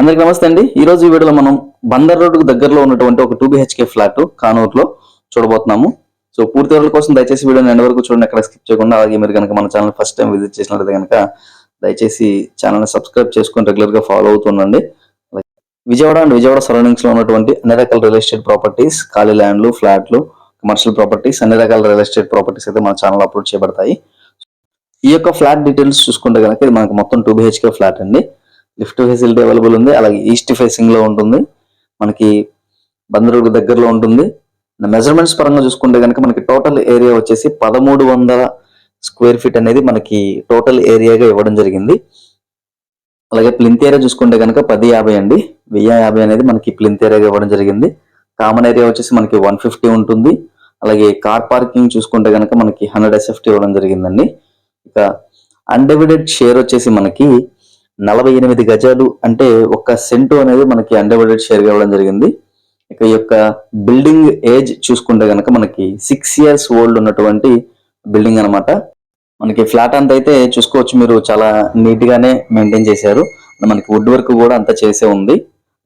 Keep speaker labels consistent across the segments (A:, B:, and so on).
A: అందరికి నమస్తే అండి. ఈ రోజు ఈ వీడియోలో మనం బందర్ రోడ్డుకు దగ్గరలో ఉన్నటువంటి ఒక టూ బిహెచ్కే ఫ్లాట్ కానూరులో చూడబోతున్నాము. సో పూర్తి వివరాల కోసం దయచేసి వీడియోని ఎండ్ వరకు చూడండి ఎక్కడ స్కిప్ చేయకుండా. అలాగే మీరు కనుక మన ఛానల్ ఫస్ట్ టైం విజిట్ చేసినట్లయితే కనుక దయచేసి ఛానల్ని సబ్స్క్రైబ్ చేసుకొని రెగ్యులర్గా ఫాలో అవుతుండండి విజయవాడ అండ్ విజయవాడ సరౌండింగ్స్లో ఉన్నటువంటి అన్ని రకాల రియల్ ఎస్టేట్ ప్రాపర్టీస్ ఖాళీ ల్యాండ్లు ఫ్లాట్లు కమర్షియల్ ప్రాపర్టీస్ అన్ని రకాల రియల్ ఎస్టేట్ ప్రాపర్టీస్ అయితే మన ఛానల్ అప్లోడ్ చేయబడతాయి. ఈ యొక్క ఫ్లాట్ డీటెయిల్స్ చూసుకుంటే కనుక ఇది మనకు మొత్తం టూ బిహెచ్కే ఫ్లాట్ అండి. లిఫ్ట్ ఫెసిలిటీ అవైలబుల్ ఉంది. అలాగే ఈస్ట్ ఫేసింగ్లో ఉంటుంది. మనకి బందరుకు దగ్గరలో ఉంటుంది. మెజర్మెంట్స్ పరంగా చూసుకుంటే కనుక మనకి టోటల్ ఏరియా వచ్చేసి పదమూడు వందల స్క్వేర్ ఫీట్ అనేది మనకి టోటల్ ఏరియాగా ఇవ్వడం జరిగింది. అలాగే ప్లింత్ ఏరియా చూసుకుంటే కనుక పది యాభై అండి. వెయ్యి యాభై అనేది మనకి ప్లింత్ ఏరియాగా ఇవ్వడం జరిగింది. కామన్ ఏరియా వచ్చేసి మనకి వన్ ఫిఫ్టీ ఉంటుంది. అలాగే కార్ పార్కింగ్ చూసుకుంటే కనుక మనకి హండ్రెడ్ ఎస్ఎఫ్టీ ఇవ్వడం జరిగిందండి. ఇక అన్డివిడెడ్ షేర్ వచ్చేసి మనకి నలభై ఎనిమిది గజాలు అంటే ఒక సెంటు అనేది మనకి అన్డివైడెడ్ షేర్ ఇవ్వడం జరిగింది. ఇక ఈ యొక్క బిల్డింగ్ ఏజ్ చూసుకుంటే కనుక మనకి సిక్స్ ఇయర్స్ ఓల్డ్ ఉన్నటువంటి బిల్డింగ్ అన్నమాట. మనకి ఫ్లాట్ అంతా అయితే చూసుకోవచ్చు మీరు చాలా నీట్ గానే మెయింటైన్ చేశారు. మనకి వుడ్ వర్క్ కూడా అంతా చేసే ఉంది.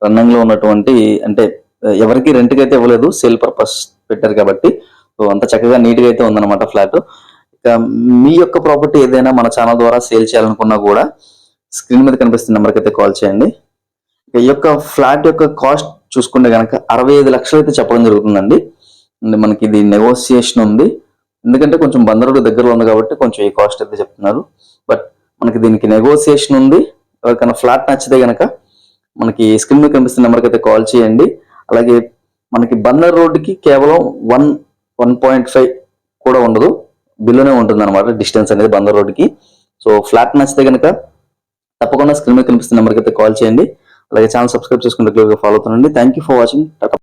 A: రన్నింగ్లో ఉన్నటువంటి అంటే ఎవరికి రెంట్ అయితే ఇవ్వలేదు సేల్ పర్పస్ పెట్టారు కాబట్టి. సో అంత చక్కగా నీట్గా అయితే ఉందన్నమాట ఫ్లాట్ ఇక మీ యొక్క ప్రాపర్టీ ఏదైనా మన ఛానల్ ద్వారా సేల్ చేయాలనుకున్నా కూడా స్క్రీన్ మీద కనిపిస్తున్న నెంబర్కి అయితే కాల్ చేయండి. ఈ యొక్క ఫ్లాట్ యొక్క కాస్ట్ చూసుకుంటే కనుక అరవై ఐదు లక్షలు అయితే చెప్పడం జరుగుతుందండి. మనకి ఇది నెగోసియేషన్ ఉంది. ఎందుకంటే కొంచెం బందరుడు దగ్గరలో ఉంది కాబట్టి కొంచెం ఈ కాస్ట్ అయితే చెప్తున్నారు. బట్ మనకి దీనికి నెగోసియేషన్ ఉంది. ఎవరికైనా ఫ్లాట్ నచ్చితే కనుక మనకి స్క్రీన్ మీద కనిపిస్తున్న నెంబర్కి అయితే కాల్ చేయండి. అలాగే మనకి బందర్ రోడ్డుకి కేవలం వన్ వన్ పాయింట్ ఫైవ్ కూడా ఉండదు. బిల్లునే ఉంటుంది అనమాట డిస్టెన్స్ అనేది బందర్ రోడ్డుకి సో ఫ్లాట్ నచ్చితే కనుక తప్పకుండా స్క్రీన్ మీద కనిపిస్తున్న నెంబర్కి అయితే కాల్ చేయండి. అలాగే ఛానల్ సబ్స్క్రైబ్ చేసుకుంటే follow అవుతుండండి. Thank you for watching